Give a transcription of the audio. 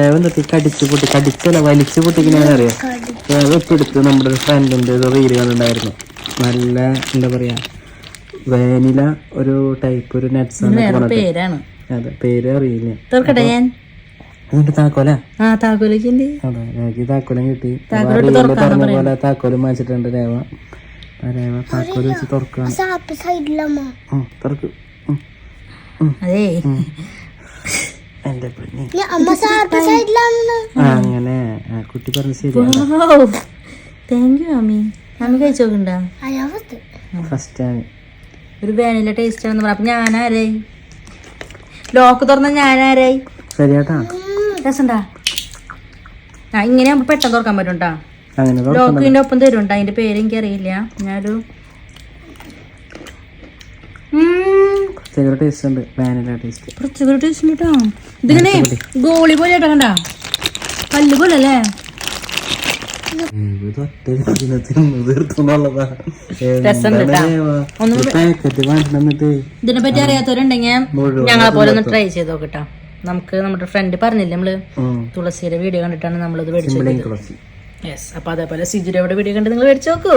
എന്നിട്ട് കടിച്ചു പൊട്ടി കടിച്ചല്ല വലിച്ചു പൊട്ടിക്കണേന്ന് അറിയാം? വേവ് ഇപ്പൊ എടുത്ത് നമ്മുടെ ഒരു ഫ്രണ്ടിന്റെ ഒരു റീൽ കണ്ടിട്ടുണ്ടായിരുന്നു. നല്ല എന്താ പറയാ വേനില ഒരു ടൈപ്പ് ഒരു നട്ട്സ് പേരാണ്. അതെ പേര് അറിയില്ല. ഞാൻ? എന്നിട്ട് താക്കോല? അതെ എനിക്ക് താക്കോലം കിട്ടി. പറഞ്ഞ പോലെ താക്കോലും വാങ്ങിച്ചിട്ടുണ്ട് രേവ. രേവ താക്കോൽ വെച്ച് തുറക്കാണ്. അതെ. അതേ എന്റെ പെണ്ണി ആ അങ്ങനെ. കുട്ടി പറഞ്ഞ ശരിയാണ് താങ്ക് യു അമ്മി അമ്മി കഴിച്ചു നോക്കണ്ട? ഫസ്റ്റ് ആണ്. ഒരു വേനില ടേസ്റ്റ് ആണെന്ന് പറഞ്ഞു അപ്പൊ ഞാനാരായി ലോക്ക് തുറന്ന ഞാനാരായി ശരിയാട്ടാ. രസണ്ടാ? ഇങ്ങനെ ആകുമ്പോ പെട്ടെന്ന് തുറക്കാൻ പറ്റും ലോക്കിന്റെ ഒപ്പം തരും അതിന്റെ പേര് എനിക്കറിയില്ല. ഞാനൊരു ഉം, ടേസ്റ്റ് ഉണ്ട് വാനില ടേസ്റ്റ് കുറച്ചുകൂടി ടേസ്റ്റ് ഉണ്ട് ട്ടോ. ഇതിങ്ങനെ ഗോളി പോലെ ആയിട്ടാ കണ്ട കല്ല് പോലെ അല്ലേ ഇതിനെ പറ്റി അറിയാത്തവരുണ്ടെങ്കിൽ ഞങ്ങളെ പോലെ ഒന്ന് ട്രൈ ചെയ്ത് നോക്കട്ടോ നമുക്ക് നമ്മുടെ ഫ്രണ്ട് പറഞ്ഞില്ലേ നമ്മൾ? തുളസിയുടെ വീഡിയോ കണ്ടിട്ടാണ് നമ്മളിത് മേടിച്ചത് യെസ് അപ്പൊ അതേപോലെ സിജുരയുടെ വീഡിയോ കണ്ട് നിങ്ങൾ മേടിച്ചു നോക്കൂ.